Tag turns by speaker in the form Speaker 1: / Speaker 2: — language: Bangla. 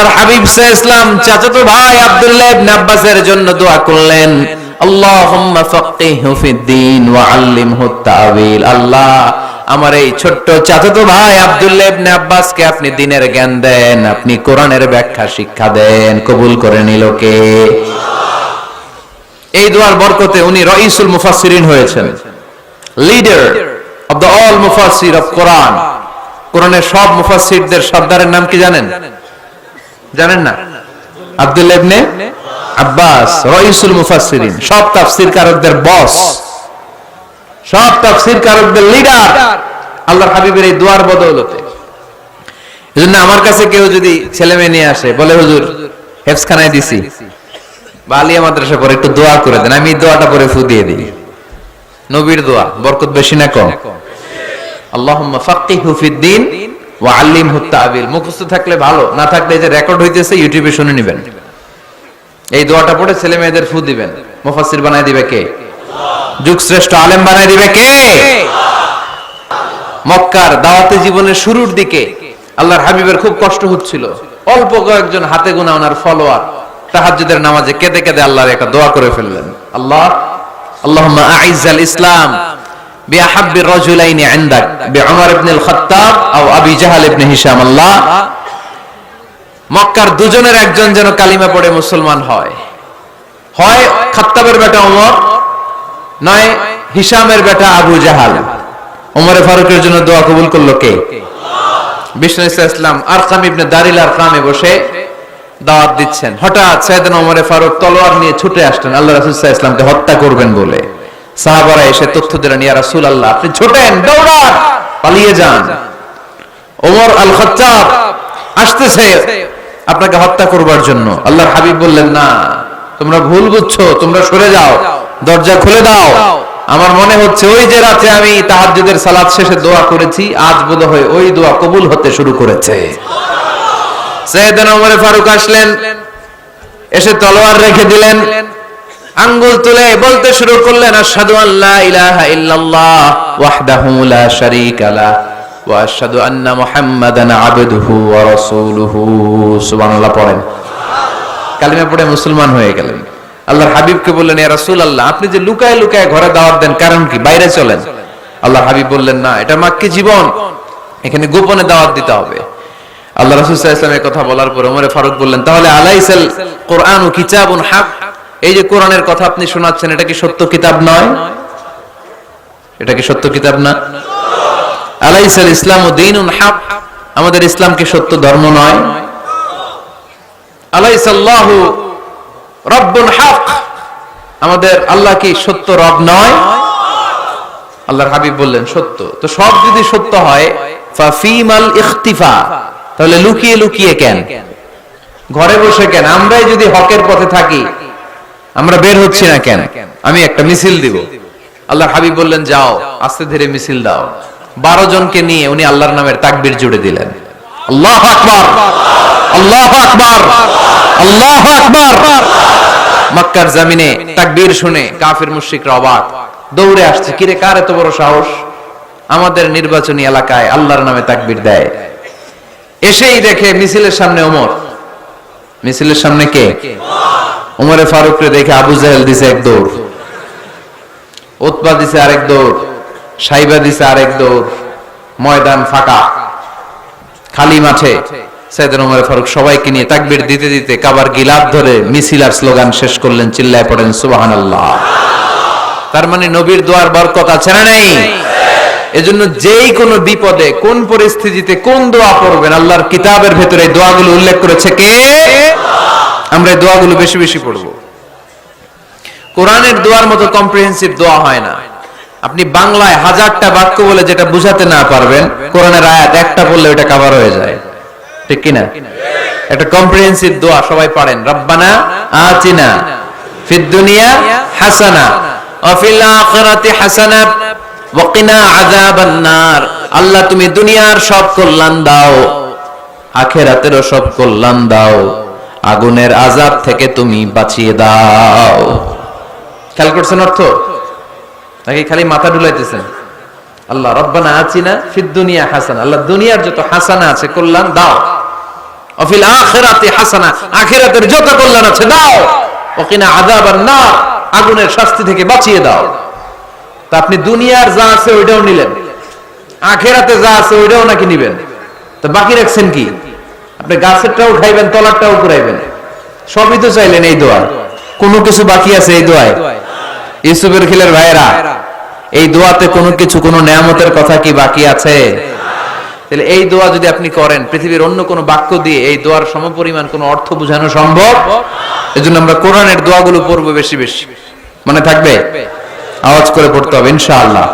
Speaker 1: আল্লাহর হাবিব ইসলাম চাচাতো ভাই আব্দুল্লাহ ইবনে আব্বাসের জন্য দোয়া করলেন, আল্লাহুম্মা ফাক্কিহু ওয়া আল্লিমহু তাওয়িল আল্লাহ, আমার এই ছোট্ট চাচাতো ভাই আব্দুল্লাহ ইবনে আব্বাসকে আপনি জ্ঞান দেন, আপনি কোরআনের ব্যাখ্যা শিক্ষা দেন। কবুল করে নিল কে? এই দোয়ার বরকতে উনি রইসুল মুফাসসিরিন হয়েছেন। লিডার অফ দ্য অল মুফাসসির অফ কোরআন কোরআনের সব মুফাসসিরদের সর্দারের নাম কি জানেন? জানেন না? আব্দুল্লাহ ইবনে আব্বাস, রইসুল মুফাসসিরিন, সব তাফসীর কারকদের বস। সব তাফসীর কারকদের লিডার আল্লাহর হাবিবের এই দোয়ার বদৌলতে। এজন্য আমার কাছে কেউ যদি ছেলে মেয়ে নিয়ে আসে, বলে, হুজুর হেফসখানায় দিছি। বা মাদ্রাসা পরে একটু দোয়া করে দেন, আমি দোয়াটা পরে ফু দিয়ে দিই। নবীর দোয়া, বরকত বেশি না কম। আল্লাহুম্মা ফাক্কিহু তা'বিল মুখস্থ থাকলে ভালো, না থাকলে যে রেকর্ড হইতেছে, ইউটিউবে শুনে এই দোয়াটা পড়ে ছেলে মেয়েদের ফু দিবেন। মুফাসসির বানায় দিবে কে? আলেম দিবে কে? মক্কার দাওয়াতে জীবনের শুরুর দিকে আল্লাহর হাবিবের খুব কষ্ট হচ্ছিল। অল্প কয়েকজন হাতে গোনা ওনার ফলোয়ার তাহাজ্জুদের নামাজে কেঁদে কেঁদে আল্লাহর একটা দোয়া করে ফেললেন। আল্লাহ আল্লাহ আইজ্জাল ইসলাম। بأحب الرجلين عندك بعمر بن الخطاب أو أبي جهل بن هشام الله মক্কার দুজনের একজন যেন কালিমা পড়ে মুসলমান হয় হয় খাত্তাবের বেটা ওমর নয় হিসামের বেটা আবু জাহাল ওমরে ফারুকের জন্য দোয়া কবুল করলো কে বিষ্ণু ইসলাম আরকাম ইবনে দারিল আরকামে বসে দাওয়াত দিচ্ছেন হঠাৎ সাইয়েদনা ওমরে ফারুক তলোয়ার নিয়ে ছুটে আসলেন আল্লাহ রাসূল সাল্লাল্লাহু আলাইহি ইসলামকে হত্যা করবেন বলে সাহাবারা এসে তথ্য দিলেন, ইয়া রাসূল আল্লাহ আপনি ছোটেন দৌড়ান, পালিয়ে যান। ওমর আল খাত্তাব আসতেছে আপনাকে হত্যা করবার জন্য। আল্লাহর হাবিব বললেন, না, তোমরা ভুল বুঝছ, তোমরা সরে যাও, দরজা খুলে দাও। আমার মনে হচ্ছে ওই যে রাতে আমি তাহাজ্জুদের সালাত শেষে দোয়া করেছি, আজ বোধ হয় ওই দোয়া কবুল হতে শুরু করেছে। সাইয়েদনা ওমর ফারুক আসলেন, এসে তলোয়ার রেখে দিলেন আঙ্গুল তুলে বলতে শুরু করলেন, আশহাদু আল্লা ইলাহা ইল্লাল্লাহ ওয়াহদাহু লা শারীকা লা ওয়া আশহাদু আন্না মুহাম্মাদান আবদুহু ওয়া রাসূলুহু। সুবহানাল্লাহ পড়েন। কালিমা পড়ে মুসলমান হয়ে গেলেন। আল্লাহর হাবিবকে বললেন, ইয়া রাসূলুল্লাহ, আপনি যে লুকায় লুকায় ঘরে দাওয়াত দেন, কারণ কি? বাইরে চলেন। আল্লাহর হাবিব বললেন, না, এটা মাক্কি জীবন। এখানে গোপনে দাওয়াত দিতে হবে। আল্লাহ রাসূল সাল্লাল্লাহু আলাইহি কথা বলার পর ওমরে ফারুক বললেন, তাহলে আলাইসাল কোরআন ও কিতাবুন হাক এই যে কোরআনের কথা আপনি শোনাচ্ছেন, এটা কি সত্য কিতাব নয়? এটা কি সত্য কিতাব না? আলাইসাল ইসলাম আমাদের ইসলাম কি সত্য ধর্ম নয়? হক। আমাদের আল্লাহ কি সত্য রব নয়? আল্লাহর হাবিব বললেন, সত্য। তো সব যদি সত্য হয় তাহলে লুকিয়ে লুকিয়ে কেন? ঘরে বসে কেন? আমরাই যদি হকের পথে থাকি আমরা বের হচ্ছি না কেন? আমি একটা মিছিল দিব। আল্লাহ হাবিব বললেন, যাও, আস্তে ধীরে মিছিল দাও। বারো জনকে নিয়ে উনি আল্লাহর নামের তাকবির জুড়ে দিলেন। আল্লাহ আকবার! আল্লাহ আকবার! আল্লাহ আকবার! মক্কার জামিনে তাকবীর শুনে কাফির মুশরিকরা অবাক। দৌড়ে আসছে, কিরে, কার এত বড় সাহস? আমাদের নির্বাচনী এলাকায় আল্লাহর নামে তাকবীর দেয়। এসেই দেখে মিছিলের সামনে ওমর। মিছিলের সামনে কে? ওমরে ফারুককে দেখে আবু জাহেল দিছে এক দৌড়। উৎপা দিছে আরেক দৌড়। সাইবা দিছে আরেক দৌড়। ময়দান ফাঁকা। খালি মাঠে। সাইদান ওমর ফারুক সবাইকে নিয়ে তাকবীর দিতে দিতে কাবার গিলাপ ধরে মিছিল আর স্লোগান শেষ করলেন, চিল্লায় পড়েন সুবহানাল্লাহ। তার মানে নবীর দোয়ার বরকত আছে না নেই? এজন্য যেই কোনো বিপদে, কোন পরিস্থিতিতে কোন দোয়া পড়বেন, আল্লাহর কিতাবের ভেতরে দোয়াগুলো উল্লেখ করেছে কে? আমরা এই দোয়াগুলো বেশি বেশি পড়ব। কোরআনের দোয়ার মতো কম্প্রিহেন্সিভ দোয়া হয় না। আপনি বাংলায় হাজারটা বাক্য বলে যেটা বুঝাতে না পারবেন, কোরআনের আয়াত একটা বললে ওটা কভার হয়ে যায়। ঠিক কিনা? একটা কম্প্রিহেন্সিভ দোয়া সবাই পারেন। রব্বানা আতিনা ফিদ দুনিয়া হাসানা ওয়া ফিল আখিরাতি হাসানা ওয়া কিনা আযাবান নার। আল্লাহ তুমি দুনিয়ার সব কল্যাণ দাও, আখেরাতেরও সব কল্যাণ দাও। আগুনের আজাব থেকে তুমি বাঁচিয়ে দাও। খেয়াল করছেন অর্থ? নাকি খালি মাথা ডুলাইতেছেন আল্লাহ, রব্বানা আছিনা ফিদ দুনিয়া হাসান। আল্লাহ, দুনিয়ার যত হাসানা আছে, কল্যাণ দাও। অফিল আখিরাতি হাসানা। আখিরাতের যত কল্যাণ আছে, দাও। ওকিনা আযাবান নার। আগুনের শাস্তি থেকে বাঁচিয়ে দাও। তা আপনি দুনিয়ার যা আছে ওইটাও নিলেন। আখেরাতে যা আছে ওইটাও নাকি নিবেন? তো বাকি রাখছেন কি? আপনি গাছেরটাও খাইবেন তলারটাও ঘুরাইবেন। সবই তো চাইলেন এই দোয়া। কোনো কিছু বাকি আছে এই দোয়ায়? ইউসুফের খিলের ভাইয়েরা, এই দোয়াতে কোনো কিছু, কোনো নেয়ামতের কথা কি বাকি আছে? তাহলে এই দোয়া যদি আপনি করেন, পৃথিবীর অন্য কোনো বাক্য দিয়ে এই দোয়ার সমপরিমাণ কোনো অর্থ বোঝানো সম্ভব? এজন্য আমরা কোরআনের দোয়াগুলো পড়ব বেশি বেশি। মনে থাকবে? আওয়াজ করে পড়তে হবে, ইনশাআল্লাহ।